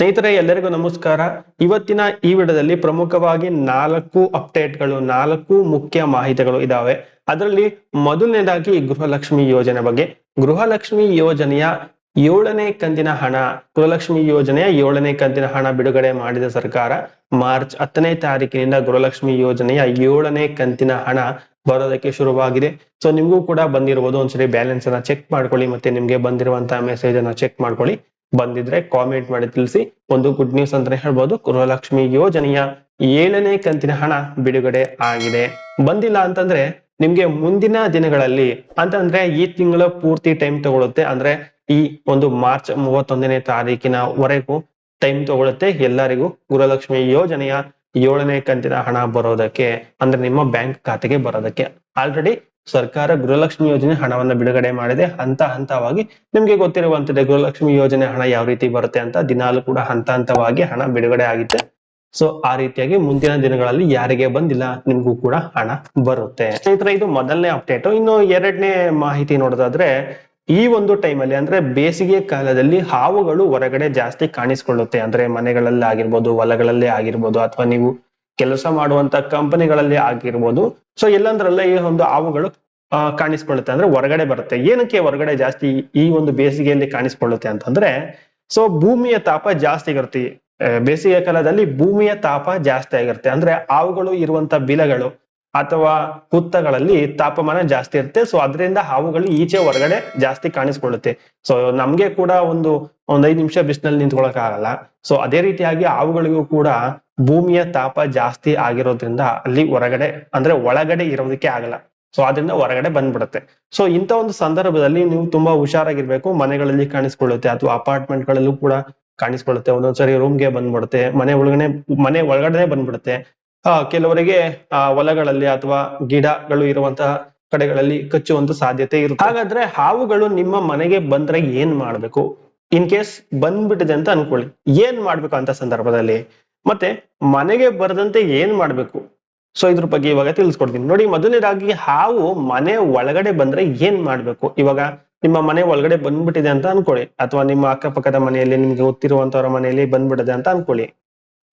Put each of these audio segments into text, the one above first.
ಸ್ನೇಹಿತರೆ, ಎಲ್ಲರಿಗೂ ನಮಸ್ಕಾರ. ಇವತ್ತಿನ ಈ ವಿಡಿಯೋದಲ್ಲಿ ಪ್ರಮುಖವಾಗಿ ನಾಲ್ಕು ಅಪ್ಡೇಟ್ಗಳು, ನಾಲ್ಕು ಮುಖ್ಯ ಮಾಹಿತಿಗಳು ಇದಾವೆ. ಅದರಲ್ಲಿ ಮೊದಲನೇದಾಗಿ ಗೃಹಲಕ್ಷ್ಮಿ ಯೋಜನೆ ಬಗ್ಗೆ. ಗೃಹಲಕ್ಷ್ಮಿ ಯೋಜನೆಯ ಏಳನೇ ಕಂತಿನ ಹಣ, ಗೃಹಲಕ್ಷ್ಮಿ ಯೋಜನೆಯ ಏಳನೇ ಕಂತಿನ ಹಣ ಬಿಡುಗಡೆ ಮಾಡಿದ ಸರ್ಕಾರ ಮಾರ್ಚ್ ಹತ್ತನೇ ತಾರೀಕಿನಿಂದ ಗೃಹಲಕ್ಷ್ಮಿ ಯೋಜನೆಯ ಏಳನೇ ಕಂತಿನ ಹಣ ಬರೋದಕ್ಕೆ ಶುರುವಾಗಿದೆ. ಸೊ ನಿಮ್ಗೂ ಕೂಡ ಬಂದಿರಬಹುದು ಒಂದ್ಸರಿ ಬ್ಯಾಲೆನ್ಸ್ ಅನ್ನ ಚೆಕ್ ಮಾಡ್ಕೊಳ್ಳಿ ಮತ್ತೆ ನಿಮ್ಗೆ ಬಂದಿರುವಂತಹ ಮೆಸೇಜ್ ಅನ್ನ ಚೆಕ್ ಮಾಡ್ಕೊಳ್ಳಿ. ಬಂದಿದ್ರೆ ಕಾಮೆಂಟ್ ಮಾಡಿ ತಿಳಿಸಿ. ಒಂದು ಗುಡ್ ನ್ಯೂಸ್ ಅಂತಾನೆ ಹೇಳ್ಬೋದು. ಗೃಹಲಕ್ಷ್ಮಿ ಯೋಜನೆಯ ಏಳನೇ ಕಂತಿನ ಹಣ ಬಿಡುಗಡೆ ಆಗಿದೆ. ಬಂದಿಲ್ಲ ಅಂತಂದ್ರೆ ನಿಮ್ಗೆ ಮುಂದಿನ ದಿನಗಳಲ್ಲಿ ಅಂತಂದ್ರೆ ಈ ತಿಂಗಳ ಪೂರ್ತಿ ಟೈಮ್ ತಗೊಳುತ್ತೆ. ಅಂದ್ರೆ ಈ ಒಂದು ಮಾರ್ಚ್ ಮೂವತ್ತೊಂದನೇ ತಾರೀಕಿನವರೆಗೂ ಟೈಮ್ ತಗೊಳುತ್ತೆ. ಎಲ್ಲರಿಗೂ ಗೃಹಲಕ್ಷ್ಮಿ ಯೋಜನೆಯ ಏಳನೇ ಕಂತಿನ ಹಣ ಬರೋದಕ್ಕೆ, ಅಂದ್ರೆ ನಿಮ್ಮ ಬ್ಯಾಂಕ್ ಖಾತೆಗೆ ಬರೋದಕ್ಕೆ. ಆಲ್ರೆಡಿ ಸರ್ಕಾರ ಗೃಹಲಕ್ಷ್ಮಿ ಯೋಜನೆ ಹಣವನ್ನ ಬಿಡುಗಡೆ ಮಾಡಿದೆ. ಹಂತ ಹಂತವಾಗಿ ನಿಮ್ಗೆ ಗೊತ್ತಿರುವಂತದ್ದೇ ಗೃಹಲಕ್ಷ್ಮಿ ಯೋಜನೆ ಹಣ ಯಾವ ರೀತಿ ಬರುತ್ತೆ ಅಂತ ದಿನಾಲು ಕೂಡ ಹಂತ ಹಂತವಾಗಿ ಹಣ ಬಿಡುಗಡೆ ಆಗುತ್ತೆ. ಸೊ ಆ ರೀತಿಯಾಗಿ ಮುಂದಿನ ದಿನಗಳಲ್ಲಿ ಯಾರಿಗೆ ಬಂದಿಲ್ಲ ನಿಮ್ಗೂ ಕೂಡ ಹಣ ಬರುತ್ತೆ. ಸ್ನೇಹಿತರೆ, ಇದು ಮೊದಲನೇ ಅಪ್ಡೇಟ್ ಇನ್ನು ಎರಡನೇ ಮಾಹಿತಿ ನೋಡೋದಾದ್ರೆ, ಈ ಒಂದು ಟೈಮಲ್ಲಿ ಅಂದ್ರೆ ಬೇಸಿಗೆ ಕಾಲದಲ್ಲಿ ಹಾವುಗಳು ಹೊರಗಡೆ ಜಾಸ್ತಿ ಕಾಣಿಸ್ಕೊಳ್ಳುತ್ತೆ. ಅಂದ್ರೆ ಮನೆಗಳಲ್ಲಿ ಆಗಿರ್ಬೋದು ಹೊಲಗಳಲ್ಲೇ ಆಗಿರ್ಬೋದು, ಅಥವಾ ನೀವು ಕೆಲಸ ಮಾಡುವಂತ ಕಂಪನಿಗಳಲ್ಲಿ ಆಗಿರ್ಬೋದು. ಸೊ ಎಲ್ಲಂದ್ರಲ್ಲ ಈ ಒಂದು ಹಾವುಗಳು ಕಾಣಿಸ್ಕೊಳ್ಳುತ್ತೆ. ಅಂದ್ರೆ ಹೊರಗಡೆ ಬರುತ್ತೆ. ಏನಕ್ಕೆ ಹೊರಗಡೆ ಜಾಸ್ತಿ ಈ ಒಂದು ಬೇಸಿಗೆಯಲ್ಲಿ ಕಾಣಿಸ್ಕೊಳ್ಳುತ್ತೆ ಅಂತಂದ್ರೆ ಸೊ ಭೂಮಿಯ ತಾಪ ಜಾಸ್ತಿ ಇರುತ್ತೆ ಬೇಸಿಗೆ ಕಾಲದಲ್ಲಿ ಭೂಮಿಯ ತಾಪ ಜಾಸ್ತಿ ಆಗಿರುತ್ತೆ. ಅಂದ್ರೆ ಹಾವುಗಳು ಇರುವಂತ ಬಿಲಗಳು ಅಥವಾ ಹುತ್ತಗಳಲ್ಲಿ ತಾಪಮಾನ ಜಾಸ್ತಿ ಇರುತ್ತೆ. ಸೊ ಅದರಿಂದ ಹಾವುಗಳು ಈಚೆ ಹೊರಗಡೆ ಜಾಸ್ತಿ ಕಾಣಿಸ್ಕೊಳ್ಳುತ್ತೆ. ಸೊ ನಮ್ಗೆ ಕೂಡ ಒಂದು, ಒಂದ್ ಐದು ನಿಮಿಷ ಬಿಸಿಲಲ್ಲಿ ನಿಂತ್ಕೊಳಕ್ ಆಗಲ್ಲ ಸೊ ಅದೇ ರೀತಿಯಾಗಿ ಹಾವುಗಳಿಗೂ ಕೂಡ ಭೂಮಿಯ ತಾಪ ಜಾಸ್ತಿ ಆಗಿರೋದ್ರಿಂದ ಅಲ್ಲಿ ಹೊರಗಡೆ, ಅಂದ್ರೆ ಒಳಗಡೆ ಇರೋದಕ್ಕೆ ಆಗಲ್ಲ. ಸೊ ಅದರಿಂದ ಹೊರಗಡೆ ಬಂದ್ಬಿಡುತ್ತೆ. ಸೊ ಇಂಥ ಒಂದು ಸಂದರ್ಭದಲ್ಲಿ ನೀವು ತುಂಬಾ ಹುಷಾರಾಗಿರ್ಬೇಕು. ಮನೆಗಳಲ್ಲಿ ಕಾಣಿಸ್ಕೊಳ್ಳುತ್ತೆ, ಅಥವಾ ಅಪಾರ್ಟ್ಮೆಂಟ್ ಗಳಲ್ಲೂ ಕೂಡ ಕಾಣಿಸ್ಕೊಳ್ಳುತ್ತೆ. ಒಂದೊಂದ್ಸರಿ ರೂಮ್ಗೆ ಬಂದ್ಬಿಡುತ್ತೆ, ಮನೆ ಒಳಗಡೆ ಮನೆ ಒಳಗಡೆ ಬಂದ್ಬಿಡುತ್ತೆ. ಆ, ಕೆಲವರಿಗೆ, ಆ, ಹೊಲಗಳಲ್ಲಿ ಅಥವಾ ಗಿಡಗಳು ಇರುವಂತಹ ಕಡೆಗಳಲ್ಲಿ ಕಚ್ಚುವಂತ ಸಾಧ್ಯತೆ ಇರುತ್ತೆ. ಹಾಗಾದ್ರೆ ಹಾವುಗಳು ನಿಮ್ಮ ಮನೆಗೆ ಬಂದ್ರೆ ಏನ್ ಮಾಡ್ಬೇಕು? ಇನ್ ಕೇಸ್ ಬಂದ್ಬಿಟ್ಟಿದೆ ಅಂತ ಅನ್ಕೊಳ್ಳಿ. ಏನ್ ಮಾಡ್ಬೇಕು ಅಂತ ಸಂದರ್ಭದಲ್ಲಿ? ಮತ್ತೆ ಮನೆಗೆ ಬರದಂತೆ ಏನ್ ಮಾಡ್ಬೇಕು? ಸೊ ಇದ್ರ ಬಗ್ಗೆ ಇವಾಗ ತಿಳಿಸ್ಕೊಡ್ತೀನಿ. ನೋಡಿ, ಮೊದಲನೇದಾಗಿ ಹಾವು ಮನೆ ಒಳಗಡೆ ಬಂದ್ರೆ ಏನ್ ಮಾಡ್ಬೇಕು? ಇವಾಗ ನಿಮ್ಮ ಮನೆ ಒಳಗಡೆ ಬಂದ್ಬಿಟ್ಟಿದೆ ಅಂತ ಅನ್ಕೊಳ್ಳಿ. ಅಥವಾ ನಿಮ್ಮ ಅಕ್ಕಪಕ್ಕದ ಮನೆಯಲ್ಲಿ, ನಿಮ್ಗೆ ಗೊತ್ತಿರುವಂತವರ ಮನೆಯಲ್ಲಿ ಬಂದ್ಬಿಟ್ಟಿದೆ ಅಂತ ಅನ್ಕೊಳ್ಳಿ.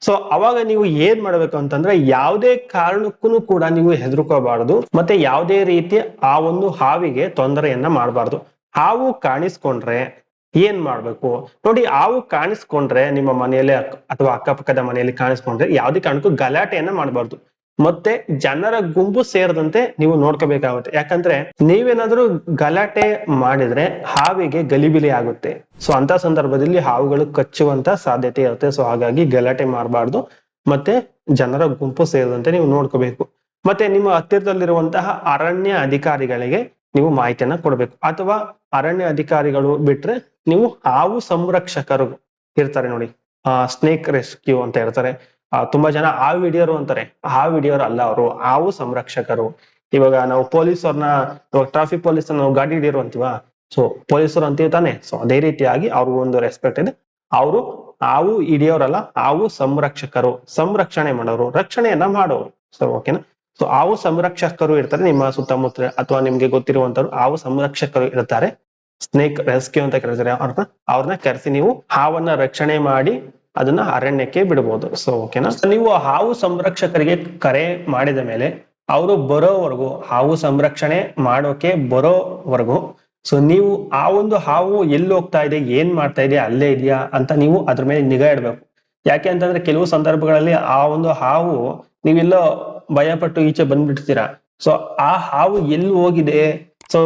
ಸೊ ಅವಾಗ ನೀವು ಏನ್ ಮಾಡ್ಬೇಕು ಅಂತಂದ್ರೆ ಯಾವುದೇ ಕಾರಣಕ್ಕೂ ಕೂಡ ನೀವು ಹೆದರ್ಕೋಬಾರದು. ಮತ್ತೆ ಯಾವುದೇ ರೀತಿ ಆ ಒಂದು ಹಾವಿಗೆ ತೊಂದರೆಯನ್ನ ಮಾಡಬಾರ್ದು. ಹಾವು ಕಾಣಿಸ್ಕೊಂಡ್ರೆ ಏನ್ ಮಾಡ್ಬೇಕು? ನೋಡಿ, ಹಾವು ಕಾಣಿಸ್ಕೊಂಡ್ರೆ ನಿಮ್ಮ ಮನೆಯಲ್ಲಿ ಅಥವಾ ಅಕ್ಕಪಕ್ಕದ ಮನೆಯಲ್ಲಿ ಕಾಣಿಸ್ಕೊಂಡ್ರೆ ಯಾವುದೇ ಕಾರಣಕ್ಕೂ ಗಲಾಟೆಯನ್ನ ಮಾಡಬಾರ್ದು. ಮತ್ತೆ ಜನರ ಗುಂಪು ಸೇರದಂತೆ ನೀವು ನೋಡ್ಕೋಬೇಕಾಗುತ್ತೆ. ಯಾಕಂದ್ರೆ ನೀವೇನಾದ್ರೂ ಗಲಾಟೆ ಮಾಡಿದ್ರೆ ಹಾವಿಗೆ ಗಲಿಬಿಲಿ ಆಗುತ್ತೆ. ಸೊ ಅಂತ ಸಂದರ್ಭದಲ್ಲಿ ಹಾವುಗಳು ಕಚ್ಚುವಂತ ಸಾಧ್ಯತೆ ಇರುತ್ತೆ. ಸೊ, ಹಾಗಾಗಿ ಗಲಾಟೆ ಮಾಡಬಾರ್ದು. ಮತ್ತೆ ಜನರ ಗುಂಪು ಸೇರದಂತೆ ನೀವು ನೋಡ್ಕೋಬೇಕು. ಮತ್ತೆ ನಿಮ್ಮ ಹತ್ತಿರದಲ್ಲಿರುವಂತಹ ಅರಣ್ಯ ಅಧಿಕಾರಿಗಳಿಗೆ ನೀವು ಮಾಹಿತಿಯನ್ನ ಕೊಡ್ಬೇಕು. ಅಥವಾ ಅರಣ್ಯ ಅಧಿಕಾರಿಗಳು ಬಿಟ್ರೆ ನೀವು ಹಾವು ಸಂರಕ್ಷಕರು ಇರ್ತಾರೆ ನೋಡಿ. ಆ ಸ್ನೇಕ್ ರೆಸ್ಕ್ಯೂ ಅಂತ ಆ, ತುಂಬಾ ಜನ ಆ ವಿಡಿಯೋರು ಅಂತಾರೆ. ಆ ವಿಡಿಯೋರು ಅಲ್ಲ ಅವರು ಹಾವು ಸಂರಕ್ಷಕರು. ಇವಾಗ ನಾವು ಪೊಲೀಸರ್ನ ಟ್ರಾಫಿಕ್ ಪೊಲೀಸ್ ನಾವು ಗಾಡಿ ಹಿಡಿಯೋರು ಅಂತೀವ? ಸೊ ಪೊಲೀಸರು ಅಂತೀವಿ ತಾನೆ. ಸೊ ಅದೇ ರೀತಿಯಾಗಿ ಅವ್ರಿಗೂ ಒಂದು ರೆಸ್ಪೆಕ್ಟ್ ಇದೆ. ಅವರು ಹಾವು ಹಿಡಿಯೋರಲ್ಲ ಹಾವು ಸಂರಕ್ಷಕರು. ಸಂರಕ್ಷಣೆ ಮಾಡೋರು ರಕ್ಷಣೆಯನ್ನ ಮಾಡೋರು. ಸೊ ಓಕೆನಾ ಸೊ ಹಾವು ಸಂರಕ್ಷಕರು ಇರ್ತಾರೆ ನಿಮ್ಮ ಸುತ್ತಮುತ್ತ ಅಥವಾ ನಿಮ್ಗೆ ಗೊತ್ತಿರುವಂತವ್ರು. ಹಾವು ಸಂರಕ್ಷಕರು ಇರ್ತಾರೆ. ಸ್ನೇಕ್ ರೆಸ್ಕ್ಯೂ ಅಂತ ಕರೀತಾರೆ. ಅವ್ರನ್ನ ಅವ್ರನ್ನ ಕರೆಸಿ ನೀವು ಹಾವನ್ನ ರಕ್ಷಣೆ ಮಾಡಿ ಅದನ್ನ ಅರಣ್ಯಕ್ಕೆ ಬಿಡಬಹುದು ಸೊ ಓಕೆನಾ ನೀವು ಹಾವು ಸಂರಕ್ಷಕರಿಗೆ ಕರೆ ಮಾಡಿದ ಮೇಲೆ ಅವರು ಬರೋವರೆಗೂ, ಹಾವು ಸಂರಕ್ಷಣೆ ಮಾಡೋಕೆ ಬರೋವರೆಗೂ ಸೊ ನೀವು ಆ ಒಂದು ಹಾವು ಎಲ್ಲಿ ಹೋಗ್ತಾ ಇದೆ, ಏನ್ ಮಾಡ್ತಾ ಇದೆ, ಅಲ್ಲೇ ಇದೆಯಾ ಅಂತ ನೀವು ಅದ್ರ ಮೇಲೆ ನಿಗಾ ಇಡ್ಬೇಕು. ಯಾಕೆ ಅಂತಂದ್ರೆ ಕೆಲವು ಸಂದರ್ಭಗಳಲ್ಲಿ ಆ ಒಂದು ಹಾವು ನೀವೆಲ್ಲೋ ಭಯಪಟ್ಟು ಈಚೆ ಬಂದ್ಬಿಡ್ತೀರಾ? ಸೊ ಆ ಹಾವು ಎಲ್ಲಿ ಹೋಗಿದೆ? ಸೊ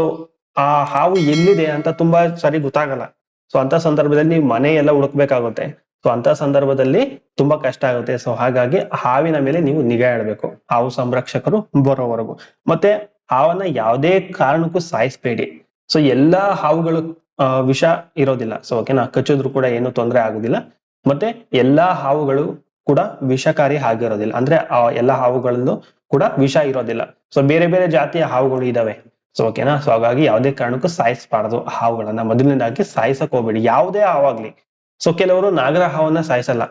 ಆ ಹಾವು ಎಲ್ಲಿದೆ ಅಂತ ತುಂಬಾ ಸರಿ ಗೊತ್ತಾಗಲ್ಲ. ಸೊ ಅಂತ ಸಂದರ್ಭದಲ್ಲಿ ಮನೆ ಎಲ್ಲ ಹುಡುಕ್ಬೇಕಾಗುತ್ತೆ. ಸೊ ಅಂತ ಸಂದರ್ಭದಲ್ಲಿ ತುಂಬಾ ಕಷ್ಟ ಆಗುತ್ತೆ. ಸೊ ಹಾಗಾಗಿ ಹಾವಿನ ಮೇಲೆ ನೀವು ನಿಗಾ ಇಡಬೇಕು. ಹಾವು ಸಂರಕ್ಷಕರು ಬರೋವರೆಗೂ. ಮತ್ತೆ ಹಾವನ್ನ ಯಾವುದೇ ಕಾರಣಕ್ಕೂ ಸಾಯಿಸ್ಬೇಡಿ. ಸೊ ಎಲ್ಲಾ ಹಾವುಗಳು ವಿಷ ಇರೋದಿಲ್ಲ. ಸೊ ಓಕೆನಾ ಕಚ್ಚಿದ್ರು ಕೂಡ ಏನು ತೊಂದರೆ ಆಗುದಿಲ್ಲ. ಮತ್ತೆ ಎಲ್ಲಾ ಹಾವುಗಳು ಕೂಡ ವಿಷಕಾರಿ ಆಗಿರೋದಿಲ್ಲ. ಅಂದ್ರೆ ಆ ಎಲ್ಲ ಹಾವುಗಳಲ್ಲೂ ಕೂಡ ವಿಷ ಇರೋದಿಲ್ಲ. ಸೊ ಬೇರೆ ಬೇರೆ ಜಾತಿಯ ಹಾವುಗಳು ಇದಾವೆ. ಸೊ ಓಕೆನಾ ಸೊ ಹಾಗಾಗಿ ಯಾವುದೇ ಕಾರಣಕ್ಕೂ ಸಾಯಿಸಬಾರದು ಹಾವುಗಳನ್ನ. ಮೊದಲನೇದಾಗಿ ಸಾಯಿಸಕ್ ಹೋಗ್ಬೇಡಿ. ಯಾವುದೇ ಹಾವಾಗ್ಲಿ. ಸೊ ಕೆಲವರು ನಾಗರ ಹಾವನ್ನ ಸಾಯಿಸಲ್ಲ.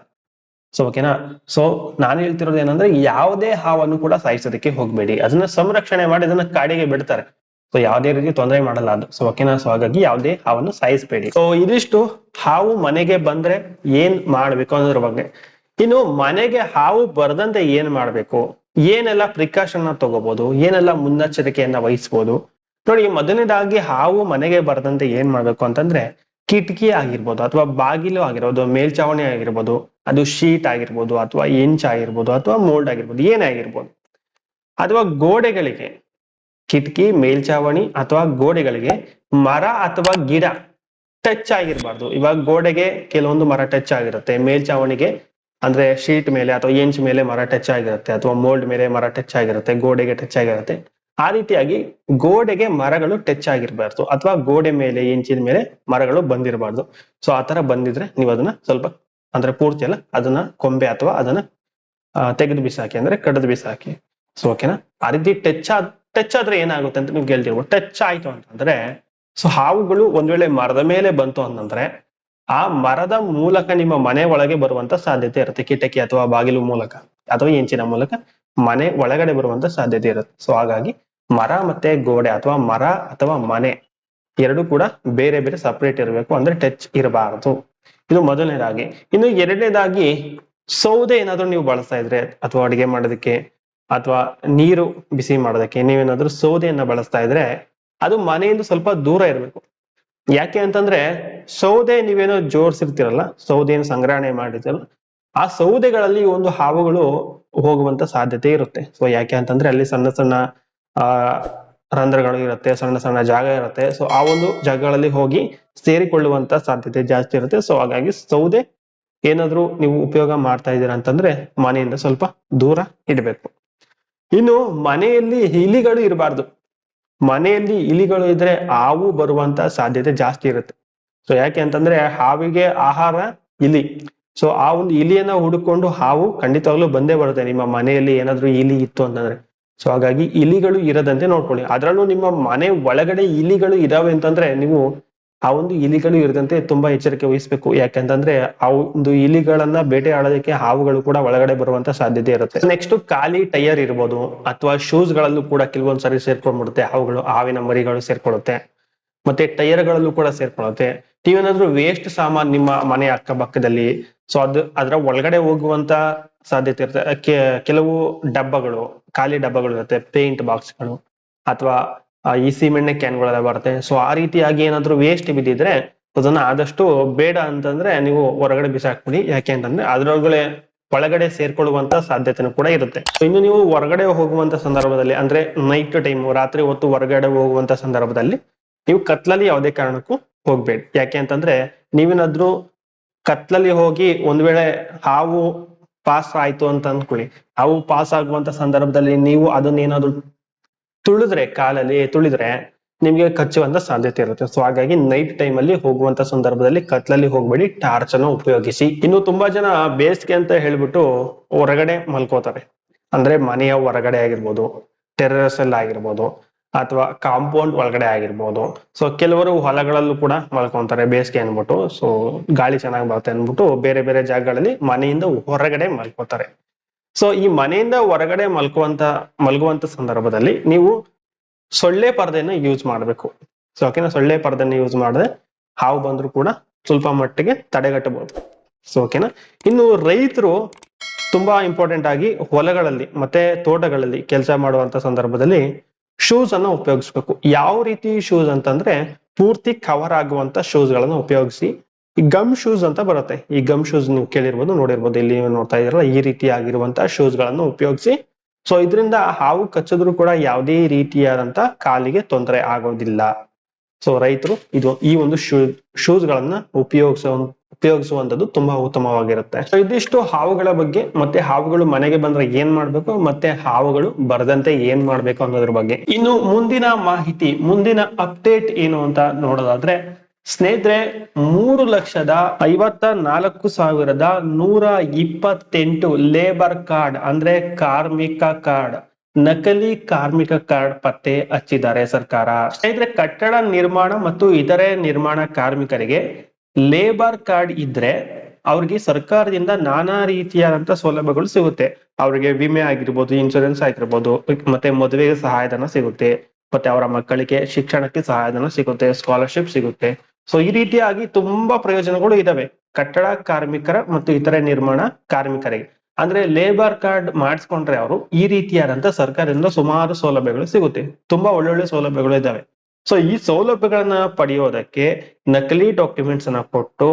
ಸೊ ಓಕೆನಾ ಸೊ ನಾನು ಹೇಳ್ತಿರೋದು ಏನಂದ್ರೆ ಯಾವುದೇ ಹಾವನ್ನು ಕೂಡ ಸಾಯಿಸೋದಕ್ಕೆ ಹೋಗ್ಬೇಡಿ. ಅದನ್ನ ಸಂರಕ್ಷಣೆ ಮಾಡಿ ಅದನ್ನ ಕಾಡಿಗೆ ಬಿಡ್ತಾರೆ. ಸೊ ಯಾವುದೇ ರೀತಿ ತೊಂದರೆ ಮಾಡಲ್ಲ ಅದು. ಸೊ ಓಕೆನಾ ಸೊ ಹಾಗಾಗಿ ಯಾವುದೇ ಹಾವನ್ನು ಸಾಯಿಸಬೇಡಿ. ಸೊ ಇದಿಷ್ಟು ಹಾವು ಮನೆಗೆ ಬಂದ್ರೆ ಏನ್ ಮಾಡ್ಬೇಕು ಅನ್ನೋದ್ರ ಬಗ್ಗೆ. ಇನ್ನು ಮನೆಗೆ ಹಾವು ಬರದಂತೆ ಏನ್ ಮಾಡ್ಬೇಕು? ಏನೆಲ್ಲ ಪ್ರಿಕಾಷನ್ ತಗೋಬಹುದು ಏನೆಲ್ಲ ಮುನ್ನೆಚ್ಚರಿಕೆಯನ್ನ ವಹಿಸ್ಬೋದು? ನೋಡಿ ಮೊದಲನೇದಾಗಿ ಹಾವು ಮನೆಗೆ ಬರದಂತೆ ಏನ್ ಮಾಡ್ಬೇಕು ಅಂತಂದ್ರೆ ಕಿಟಕಿ ಆಗಿರ್ಬೋದು ಅಥವಾ ಬಾಗಿಲು ಆಗಿರ್ಬೋದು, ಮೇಲ್ಚಾವಣಿ ಆಗಿರ್ಬೋದು, ಅದು ಶೀಟ್ ಆಗಿರ್ಬೋದು, ಅಥವಾ ಇಂಚ್ ಆಗಿರ್ಬೋದು, ಅಥವಾ ಮೋಲ್ಡ್ ಆಗಿರ್ಬೋದು, ಏನೇ ಆಗಿರ್ಬೋದು. ಅಥವಾ ಗೋಡೆಗಳಿಗೆ ಕಿಟಕಿ, ಮೇಲ್ಚಾವಣಿ ಅಥವಾ ಗೋಡೆಗಳಿಗೆ ಮರ ಅಥವಾ ಗಿಡ ಟಚ್ ಆಗಿರ್ಬಾರ್ದು. ಇವಾಗ ಗೋಡೆಗೆ ಕೆಲವೊಂದು ಮರ ಟಚ್ ಆಗಿರುತ್ತೆ, ಮೇಲ್ಚಾವಣಿಗೆ ಅಂದ್ರೆ ಶೀಟ್ ಮೇಲೆ ಅಥವಾ ಎಂಚ್ ಮೇಲೆ ಮರ ಟಚ್ ಆಗಿರುತ್ತೆ ಅಥವಾ ಮೋಲ್ಡ್ ಮೇಲೆ ಮರ ಟಚ್ ಆಗಿರುತ್ತೆ, ಗೋಡೆಗೆ ಟಚ್ ಆಗಿರುತ್ತೆ. ಆ ರೀತಿಯಾಗಿ ಗೋಡೆಗೆ ಮರಗಳು ಟಚ್ ಆಗಿರ್ಬಾರ್ದು ಅಥವಾ ಗೋಡೆ ಮೇಲೆ ಇಂಚಿನ ಮೇಲೆ ಮರಗಳು ಬಂದಿರಬಾರ್ದು. ಸೊ ಆ ತರ ಬಂದಿದ್ರೆ ನೀವು ಅದನ್ನ ಸ್ವಲ್ಪ ಅಂದ್ರೆ ಪೂರ್ತಿ ಅಲ್ಲ ಅದನ್ನ ಕೊಂಬೆ ಅಥವಾ ಅದನ್ನ ತೆಗೆದು ಬಿಸಾಕಿ ಅಂದ್ರೆ ಕಡ್ದು ಬಿಸಾಕಿ. ಸೊ ಓಕೆನಾ ಆ ರೀತಿ ಟಚ್ ಆದ ಟಚ್ ಆದ್ರೆ ಏನಾಗುತ್ತೆ ಅಂತ ನೀವು ಕೇಳ್ತಿರ್ಬೋದು ಟಚ್ ಆಯ್ತು ಅಂತಂದ್ರೆ ಸೊ ಹಾವುಗಳು ಒಂದ್ ವೇಳೆ ಮರದ ಮೇಲೆ ಬಂತು ಅಂತಂದ್ರೆ ಆ ಮರದ ಮೂಲಕ ನಿಮ್ಮ ಮನೆ ಒಳಗೆ ಬರುವಂತ ಸಾಧ್ಯತೆ ಇರುತ್ತೆ. ಕಿಟಕಿ ಅಥವಾ ಬಾಗಿಲು ಮೂಲಕ ಅಥವಾ ಎಂಚಿನ ಮೂಲಕ ಮನೆ ಒಳಗಡೆ ಬರುವಂತ ಸಾಧ್ಯತೆ ಇರುತ್ತೆ. ಸೊ ಹಾಗಾಗಿ ಮರ ಮತ್ತೆ ಗೋಡೆ ಅಥವಾ ಮರ ಅಥವಾ ಮನೆ ಎರಡು ಕೂಡ ಬೇರೆ ಬೇರೆ ಸಪರೇಟ್ ಇರಬೇಕು ಅಂದ್ರೆ ಟಚ್ ಇರಬಾರದು. ಇದು ಮೊದಲನೇದಾಗಿ. ಇನ್ನು ಎರಡನೇದಾಗಿ ಸೌದೆ ಏನಾದ್ರು ನೀವು ಬಳಸ್ತಾ ಇದ್ರೆ ಅಥವಾ ಅಡಿಗೆ ಮಾಡೋದಕ್ಕೆ ಅಥವಾ ನೀರು ಬಿಸಿ ಮಾಡೋದಕ್ಕೆ ನೀವೇನಾದ್ರೂ ಸೌದೆಯನ್ನ ಬಳಸ್ತಾ ಇದ್ರೆ ಅದು ಮನೆಯಿಂದ ಸ್ವಲ್ಪ ದೂರ ಇರಬೇಕು. ಯಾಕೆ ಅಂತಂದ್ರೆ ಸೌದೆ ನೀವೇನೋ ಜೋಡಿಸಿರ್ತೀರಲ್ಲ, ಸೌದೆಯನ್ನು ಸಂಗ್ರಹಣೆ ಮಾಡಿದ್ರಲ್ಲ, ಆ ಸೌದೆಗಳಲ್ಲಿ ಒಂದು ಹಾವುಗಳು ಹೋಗುವಂತ ಸಾಧ್ಯತೆ ಇರುತ್ತೆ. ಸೊ ಯಾಕೆ ಅಂತಂದ್ರೆ ಅಲ್ಲಿ ಸಣ್ಣ ಸಣ್ಣ, ಆ, ರಂಧ್ರಗಳು ಇರುತ್ತೆ, ಸಣ್ಣ ಸಣ್ಣ ಜಾಗ ಇರುತ್ತೆ. ಸೊ ಆ ಒಂದು ಜಾಗಗಳಲ್ಲಿ ಹೋಗಿ ಸೇರಿಕೊಳ್ಳುವಂತ ಸಾಧ್ಯತೆ ಜಾಸ್ತಿ ಇರುತ್ತೆ. ಸೊ ಹಾಗಾಗಿ ಸೌದೆ ಏನಾದ್ರೂ ನೀವು ಉಪಯೋಗ ಮಾಡ್ತಾ ಇದ್ದೀರಾ ಅಂತಂದ್ರೆ ಮನೆಯಿಂದ ಸ್ವಲ್ಪ ದೂರ ಇಡಬೇಕು. ಇನ್ನು ಮನೆಯಲ್ಲಿ ಇಲಿಗಳು ಇರಬಾರ್ದು. ಮನೆಯಲ್ಲಿ ಇಲಿಗಳು ಇದ್ರೆ ಹಾವು ಬರುವಂತ ಸಾಧ್ಯತೆ ಜಾಸ್ತಿ ಇರುತ್ತೆ. ಸೊ ಯಾಕೆ ಅಂತಂದ್ರೆ ಹಾವಿಗೆ ಆಹಾರ ಇಲಿ. ಸೊ ಆ ಒಂದು ಇಲಿಯನ್ನ ಹುಡುಕೊಂಡು ಹಾವು ಖಂಡಿತವಾಗ್ಲೂ ಬಂದೇ ಬರುತ್ತೆ. ನಿಮ್ಮ ಮನೆಯಲ್ಲಿ ಏನಾದ್ರೂ ಇಲಿ ಇತ್ತು ಅಂತಂದ್ರೆ. ಸೊ ಹಾಗಾಗಿ ಇಲಿಗಳು ಇರದಂತೆ ನೋಡ್ಕೊಳ್ಳಿ. ಅದರಲ್ಲೂ ನಿಮ್ಮ ಮನೆ ಒಳಗಡೆ ಇಲಿಗಳು ಇದಾವೆ ಅಂತಂದ್ರೆ ನೀವು ಆ ಒಂದು ಇಲಿಗಳು ಇರದಂತೆ ತುಂಬಾ ಎಚ್ಚರಿಕೆ ವಹಿಸಬೇಕು. ಯಾಕಂತಂದ್ರೆ ಆ ಒಂದು ಇಲಿಗಳನ್ನ ಬೇಟೆ ಆಡೋದಕ್ಕೆ ಹಾವುಗಳು ಕೂಡ ಒಳಗಡೆ ಬರುವಂತ ಸಾಧ್ಯತೆ ಇರುತ್ತೆ. ನೆಕ್ಸ್ಟ್ ಖಾಲಿ ಟೈರ್ ಇರ್ಬೋದು, ಅಥವಾ ಶೂಸ್ ಗಳಲ್ಲೂ ಕೂಡ ಕೆಲವೊಂದ್ಸರಿ ಸೇರ್ಕೊಂಡ್ಬಿಡುತ್ತೆ. ಹಾವುಗಳು, ಹಾವಿನ ಮರಿಗಳು ಸೇರ್ಕೊಳ್ಳುತ್ತೆ. ಮತ್ತೆ ಟೈರ್ ಗಳಲ್ಲೂ ಕೂಡ ಸೇರ್ಕೊಳ್ಳುತ್ತೆ. ನೀವೇನಾದ್ರೂ ವೇಸ್ಟ್ ಸಾಮಾನ್ ನಿಮ್ಮ ಮನೆ ಅಕ್ಕಪಕ್ಕದಲ್ಲಿ ಸೊ ಅದು, ಅದರ ಒಳಗಡೆ ಹೋಗುವಂತ ಸಾಧ್ಯತೆ ಇರುತ್ತೆ. ಕೆಲವು ಡಬ್ಬಗಳು, ಖಾಲಿ ಡಬ್ಬಗಳು ಇರುತ್ತೆ ಪೇಂಟ್ ಬಾಕ್ಸ್ಗಳು ಅಥವಾ ಈ ಸಿಮೆಣ್ಣೆ ಕ್ಯಾನ್ಗಳೆಲ್ಲ ಬರುತ್ತೆ. ಸೊ ಆ ರೀತಿಯಾಗಿ ಏನಾದ್ರೂ ವೇಸ್ಟ್ ಬಿದ್ದಿದ್ರೆ ಅದನ್ನ ಆದಷ್ಟು ಬೇಡ ಅಂತಂದ್ರೆ ನೀವು ಹೊರಗಡೆ ಬಿಸಾಕ್ಬಿಡಿ. ಯಾಕೆ ಅಂತಂದ್ರೆ ಅದ್ರೊಳಗಡೆ ಒಳಗಡೆ ಸೇರ್ಕೊಳ್ಳುವಂತ ಸಾಧ್ಯತೆನೂ ಕೂಡ ಇರುತ್ತೆ. ಸೊ ಇನ್ನು ನೀವು ಹೊರಗಡೆ ಹೋಗುವಂತ ಸಂದರ್ಭದಲ್ಲಿ, ಅಂದ್ರೆ ನೈಟ್ ಟೈಮ್ ರಾತ್ರಿ ಹೊತ್ತು ಹೊರಗಡೆ ಹೋಗುವಂತ ಸಂದರ್ಭದಲ್ಲಿ ನೀವು ಕತ್ಲಲ್ಲಿ ಯಾವುದೇ ಕಾರಣಕ್ಕೂ ಹೋಗ್ಬೇಡಿ. ಯಾಕೆ ಅಂತಂದ್ರೆ ನೀವೇನಾದ್ರೂ ಕತ್ಲಲ್ಲಿ ಹೋಗಿ ಒಂದ್ ವೇಳೆ ಹಾವು ಪಾಸ್ ಆಯ್ತು ಅಂತ ಅನ್ಕೊಳ್ಳಿ. ಹಾವು ಪಾಸ್ ಆಗುವಂತ ಸಂದರ್ಭದಲ್ಲಿ ನೀವು ಅದನ್ನೇನಾದ್ರೂ ತುಳಿದ್ರೆ ಕಾಲಲ್ಲಿ, ತುಳಿದ್ರೆ ನಿಮ್ಗೆ ಕಚ್ಚುವಂತ ಸಾಧ್ಯತೆ ಇರುತ್ತೆ. ಸೊ ಹಾಗಾಗಿ ನೈಟ್ ಟೈಮ್ ಅಲ್ಲಿ ಹೋಗುವಂತ ಸಂದರ್ಭದಲ್ಲಿ ಕತ್ಲಲ್ಲಿ ಹೋಗ್ಬೇಡಿ ಟಾರ್ಚ್ ಅನ್ನು ಉಪಯೋಗಿಸಿ. ಇನ್ನು ತುಂಬಾ ಜನ ಬೇಸಿಗೆ ಅಂತ ಹೇಳ್ಬಿಟ್ಟು ಹೊರಗಡೆ ಮಲ್ಕೋತಾರೆ. ಅಂದ್ರೆ ಮನೆಯ ಹೊರಗಡೆ ಆಗಿರ್ಬೋದು ಟೆರಸ್ ಅಲ್ಲಿ ಆಗಿರ್ಬೋದು, ಅಥವಾ ಕಾಂಪೌಂಡ್ ಒಳಗಡೆ ಆಗಿರ್ಬೋದು. ಸೊ ಕೆಲವರು ಹೊಲಗಳಲ್ಲೂ ಕೂಡ ಮಲ್ಕೊಂತಾರೆ ಬೇಸಿಗೆ ಅನ್ಬಿಟ್ಟು ಸೊ ಗಾಳಿ ಚೆನ್ನಾಗಿ ಬರುತ್ತೆ ಅನ್ಬಿಟ್ಟು ಬೇರೆ ಬೇರೆ ಜಾಗಗಳಲ್ಲಿ ಮನೆಯಿಂದ ಹೊರಗಡೆ ಮಲ್ಕೋತಾರೆ. ಸೊ ಈ ಮನೆಯಿಂದ ಹೊರಗಡೆ ಮಲ್ಕುವಂತ, ಮಲಗುವಂತ ಸಂದರ್ಭದಲ್ಲಿ ನೀವು ಸೊಳ್ಳೆ ಪರದೆನ ಯೂಸ್ ಮಾಡಬೇಕು. ಸೊ ಓಕೆನಾ ಸೊಳ್ಳೆ ಪರದೆನ ಯೂಸ್ ಮಾಡಿದ್ರೆ ಹಾವು ಬಂದ್ರು ಕೂಡ ಸ್ವಲ್ಪ ಮಟ್ಟಿಗೆ ತಡೆಗಟ್ಟಬಹುದು. ಸೊ ಓಕೆನಾ ಇನ್ನು ರೈತರು ತುಂಬಾ ಇಂಪಾರ್ಟೆಂಟ್ ಆಗಿ ಹೊಲಗಳಲ್ಲಿ ಮತ್ತೆ ತೋಟಗಳಲ್ಲಿ ಕೆಲಸ ಮಾಡುವಂತ ಸಂದರ್ಭದಲ್ಲಿ ಶೂಸ್ ಅನ್ನ ಉಪಯೋಗಿಸ್ಬೇಕು. ಯಾವ ರೀತಿ ಶೂಸ್ ಅಂತಂದ್ರೆ ಪೂರ್ತಿ ಕವರ್ ಆಗುವಂತ ಶೂಸ್ ಗಳನ್ನ ಉಪಯೋಗಿಸಿ ಈ ಗಮ್ ಶೂಸ್ ಅಂತ ಬರುತ್ತೆ. ಈ ಗಮ್ ಶೂಸ್ ನೀವು ಕೇಳಿರ್ಬೋದು, ನೋಡಿರ್ಬೋದು. ಇಲ್ಲಿ ನೋಡ್ತಾ ಇದ್ರಲ್ಲ ಈ ರೀತಿ ಆಗಿರುವಂತ ಶೂಸ್ಗಳನ್ನು ಉಪಯೋಗಿಸಿ. ಸೊ ಇದರಿಂದ ಹಾವು ಕಚ್ಚಿದ್ರು ಕೂಡ ಯಾವುದೇ ರೀತಿಯಾದಂತ ಕಾಲಿಗೆ ತೊಂದರೆ ಆಗೋದಿಲ್ಲ. ಸೊ ರೈತರು ಇದು, ಈ ಒಂದು ಶೂ ಶೂಸ್ ಗಳನ್ನ ಉಪಯೋಗಿಸ ಉಪಯೋಗಿಸುವಂತದ್ದು ತುಂಬಾ ಉತ್ತಮವಾಗಿರುತ್ತೆ. ಸೊ ಇದಿಷ್ಟು ಹಾವುಗಳ ಬಗ್ಗೆ, ಮತ್ತೆ ಹಾವುಗಳು ಮನೆಗೆ ಬಂದ್ರೆ ಏನ್ ಮಾಡ್ಬೇಕು, ಮತ್ತೆ ಹಾವುಗಳು ಬರದಂತೆ ಏನ್ ಮಾಡ್ಬೇಕು ಅನ್ನೋದ್ರ ಬಗ್ಗೆ. ಇನ್ನು ಮುಂದಿನ ಮಾಹಿತಿ, ಮುಂದಿನ ಅಪ್ಡೇಟ್ ಏನು ಅಂತ ನೋಡೋದಾದ್ರೆ ಸ್ನೇಹಿತರೆ, ಮೂರು ಲಕ್ಷದ ಐವತ್ತ ನಾಲ್ಕು ಸಾವಿರದ ನೂರ ಇಪ್ಪತ್ತೆಂಟು ಲೇಬರ್ ಕಾರ್ಡ್ ಅಂದ್ರೆ ಕಾರ್ಮಿಕ ಕಾರ್ಡ್ ನಕಲಿ ಕಾರ್ಮಿಕ ಕಾರ್ಡ್ ಪತ್ತೆ ಹಚ್ಚಿದ್ದಾರೆ ಸರ್ಕಾರ. ಸ್ನೇಹಿತರೆ, ಕಟ್ಟಡ ನಿರ್ಮಾಣ ಮತ್ತು ಇತರೆ ನಿರ್ಮಾಣ ಕಾರ್ಮಿಕರಿಗೆ ಲೇಬರ್ ಕಾರ್ಡ್ ಇದ್ರೆ ಅವ್ರಿಗೆ ಸರ್ಕಾರದಿಂದ ನಾನಾ ರೀತಿಯಾದಂತ ಸೌಲಭ್ಯಗಳು ಸಿಗುತ್ತೆ. ಅವ್ರಿಗೆ ವಿಮೆ ಆಗಿರ್ಬೋದು ಇನ್ಶೂರೆನ್ಸ್ ಆಗಿರ್ಬೋದು, ಮತ್ತೆ ಮದುವೆಗೆ ಸಹಾಯಧನ ಸಿಗುತ್ತೆ, ಮತ್ತೆ ಅವರ ಮಕ್ಕಳಿಗೆ ಶಿಕ್ಷಣಕ್ಕೆ ಸಹಾಯಧನ ಸಿಗುತ್ತೆ ಸ್ಕಾಲರ್ಶಿಪ್ ಸಿಗುತ್ತೆ. ಸೊ ಈ ರೀತಿಯಾಗಿ ತುಂಬಾ ಪ್ರಯೋಜನಗಳು ಇದಾವೆ. ಕಟ್ಟಡ ಕಾರ್ಮಿಕರ ಮತ್ತು ಇತರೆ ನಿರ್ಮಾಣ ಕಾರ್ಮಿಕರಿಗೆ. ಅಂದ್ರೆ ಲೇಬರ್ ಕಾರ್ಡ್ ಮಾಡಿಸ್ಕೊಂಡ್ರೆ ಅವರು ಈ ರೀತಿಯಾದಂತ ಸರ್ಕಾರದಿಂದ ಸುಮಾರು ಸೌಲಭ್ಯಗಳು ಸಿಗುತ್ತೆ. ತುಂಬಾ ಒಳ್ಳೊಳ್ಳೆ ಸೌಲಭ್ಯಗಳು ಇದಾವೆ. ಸೊ ಈ ಸೌಲಭ್ಯಗಳನ್ನ ಪಡೆಯೋದಕ್ಕೆ ನಕಲಿ ಡಾಕ್ಯುಮೆಂಟ್ಸ್ ಅನ್ನ ಕೊಟ್ಟು